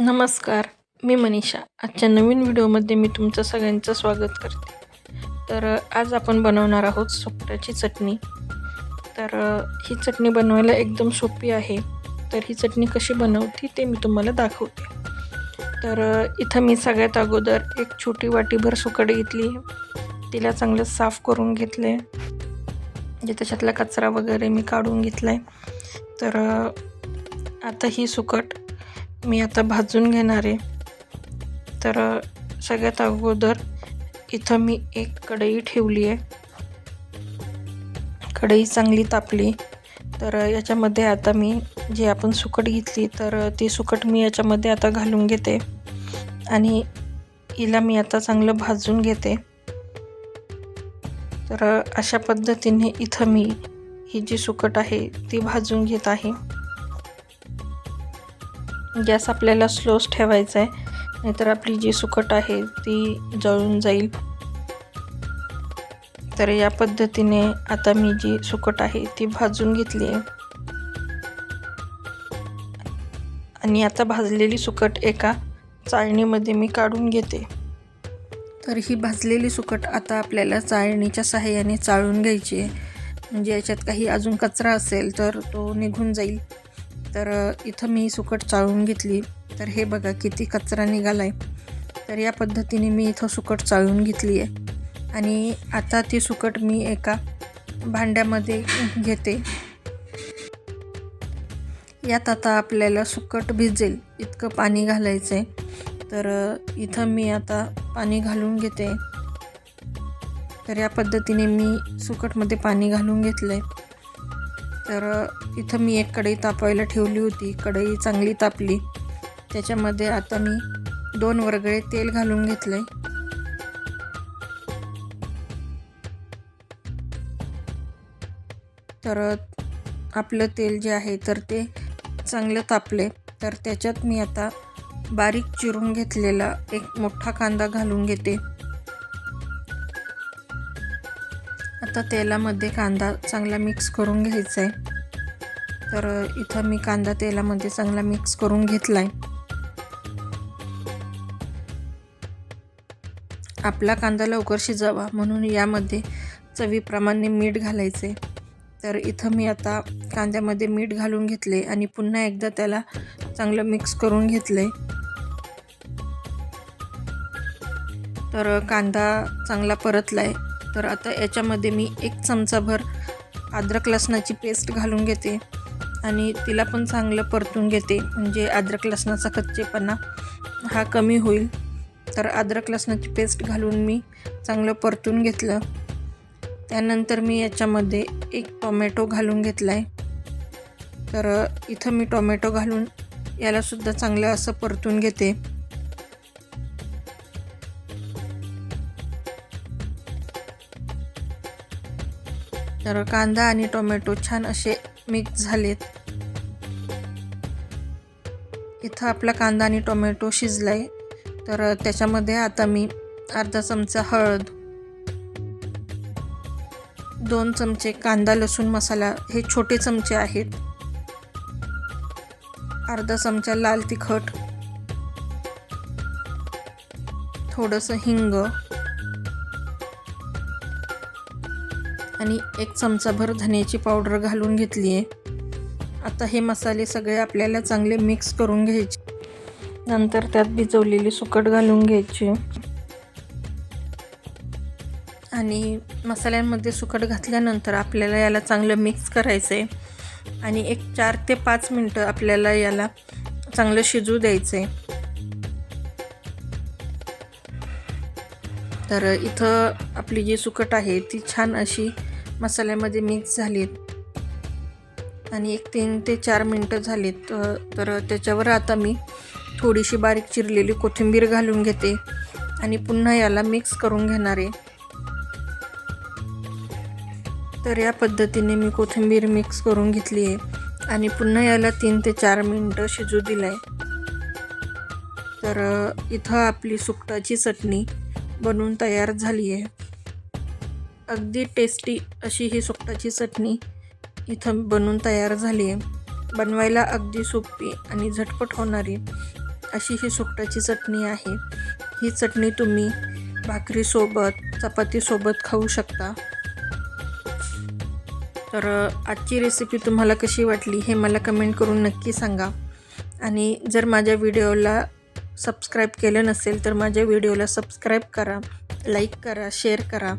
नमस्कार मी मनीषा. आजच्या नवीन व्हिडिओमध्ये मी तुमचं सगळ्यांचं स्वागत करते. तर आज आपण बनवणार आहोत सुकट्याची चटणी. तर ही चटणी बनवायला एकदम सोपी आहे. तर ही चटणी कशी बनवती ते मी तुम्हाला दाखवते. तर इथं मी सगळ्यात अगोदर एक छोटी वाटीभर सुकट घेतली. तिला चांगलं साफ करून घेतले. जे त्याच्यातला कचरा वगैरे मी काढून घेतला आहे तर आता ही सुकट मी आता भाजून घेणार आहे. तर सगळ्यात अगोदर इथं मी एक कढई ठेवली आहे. कढई चांगली तापली. तर याच्यामध्ये आता मी जे आपण सुकट घेतली तर ती सुकट मी याच्यामध्ये आता घालून घेते. आणि हिला मी आता चांगलं भाजून घेते. तर अशा पद्धतीने इथं मी ही जी सुकट आहे ती भाजून घेत आहे. गॅस आपल्याला स्लोच ठेवायचा आहे. नाहीतर आपली जी सुकट आहे ती जळून जाईल. तर या पद्धतीने आता मी जी सुकट आहे ती भाजून घेतली आहे. आणि आता भाजलेली सुकट एका चाळणीमध्ये मी काढून घेते. तर ही भाजलेली सुकट आता आपल्याला चाळणीच्या सहाय्याने चाळून घ्यायची आहे. म्हणजे याच्यात काही अजून कचरा असेल तर तो निघून जाईल. तर इथं मी सुकट चाळून घेतली. तर हे बघा किती कचरा निघाला आहे तर या पद्धतीने मी इथं सुकट चाळून घेतली आहे. आणि आता ती सुकट मी एका भांड्यामध्ये घेते. यात आता आपल्याला सुकट भिजेल इतकं पाणी घालायचं आहे तर इथं मी आता पाणी घालून घेते. तर या पद्धतीने मी सुकटमध्ये पाणी घालून घेतलं आहे तर इथं मी एक कढई तापायला ठेवली होती. कढई चांगली तापली. त्याच्यामध्ये आता मी दोन वरगळे तेल घालून घेतले तर आपलं तेल जे आहे तर ते चांगलं तापले तर त्याच्यात मी आता बारीक चिरून घेतलेला एक मोठा कांदा घालून घेते. आता तेलामध्ये कांदा चांगला मिक्स करून घ्यायचा आहे तर इथं मी कांदा तेलामध्ये चांगला मिक्स करून घेतला आहे आपला कांदा लवकर शिजावा म्हणून यामध्ये चवीप्रमाणे मीठ घालायचे तर इथं मी आता कांद्यामध्ये मीठ घालून घेतले आणि पुन्हा एकदा त्याला चांगलं मिक्स करून घेतले तर कांदा चांगला परतला आहे तर आता याच्यामध्ये मी एक चमचाभर अद्रक लसणाची पेस्ट घालून घेते आणि तिला पण चांगलं परतून घेते. म्हणजे अद्रक लसणाचा कच्चेपणा हा कमी होईल. तर अद्रक लसणाची पेस्ट घालून मी चांगलं परतून घेतलं. त्यानंतर मी याच्यामध्ये एक टोमॅटो घालून घेतला आहे तर इथं मी टोमॅटो घालून यालासुद्धा चांगलं असं परतून घेते. तर कांदा आणि टोमॅटो छान असे मिक्स झालेत. इथं आपला कांदा आणि टोमॅटो शिजलाय. तर त्याच्यामध्ये आता मी अर्धा चमचा हळद दोन चमचे कांदा लसूण मसाला हे छोटे चमचे आहेत. अर्धा चमचा लाल तिखट थोडंसं हिंग आणि एक चमचाभर धन्याची पावडर घालून घेतली आहे. आता हे मसाले सगळे आपल्याला चांगले मिक्स करून घ्यायचे. नंतर त्यात भिजवलेली सुकट घालून घ्यायची. आणि मसाल्यांमध्ये सुकट घातल्यानंतर आपल्याला याला चांगलं मिक्स करायचं आहे आणि एक चार ते पाच मिनटं आपल्याला याला चांगलं शिजू द्यायचं आहे तर इथं आपली जी सुकट आहे ती छान अशी मसाल्यामध्ये मिक्स झालीत. आणि एक तीन ते चार मिनटं झालीत तर त्याच्यावर आता मी थोडीशी बारीक चिरलेली कोथिंबीर घालून घेते. आणि पुन्हा याला मिक्स करून घेणार आहे. तर या पद्धतीने मी कोथिंबीर मिक्स करून घेतली आहे. आणि पुन्हा याला तीन ते चार मिनटं शिजू दिलं आहे तर इथं आपली सुकटाची चटणी बनवून तयार झाली आहे. अगदी टेस्टी अशी ही सुकटाची चटणी इथं बनवून तयार झाली आहे. बनवायला अगदी सोपी आणि झटपट होणारी अशी ही सुकटाची चटणी आहे. ही चटणी तुम्ही भाकरीसोबत चपातीसोबत खाऊ शकता. तर आजची रेसिपी तुम्हाला कशी वाटली हे मला कमेंट करून नक्की सांगा. आणि जर माझ्या व्हिडिओला सबस्क्राईब केलं नसेल तर माझ्या व्हिडिओला सबस्क्राईब करा लाईक करा शेअर करा.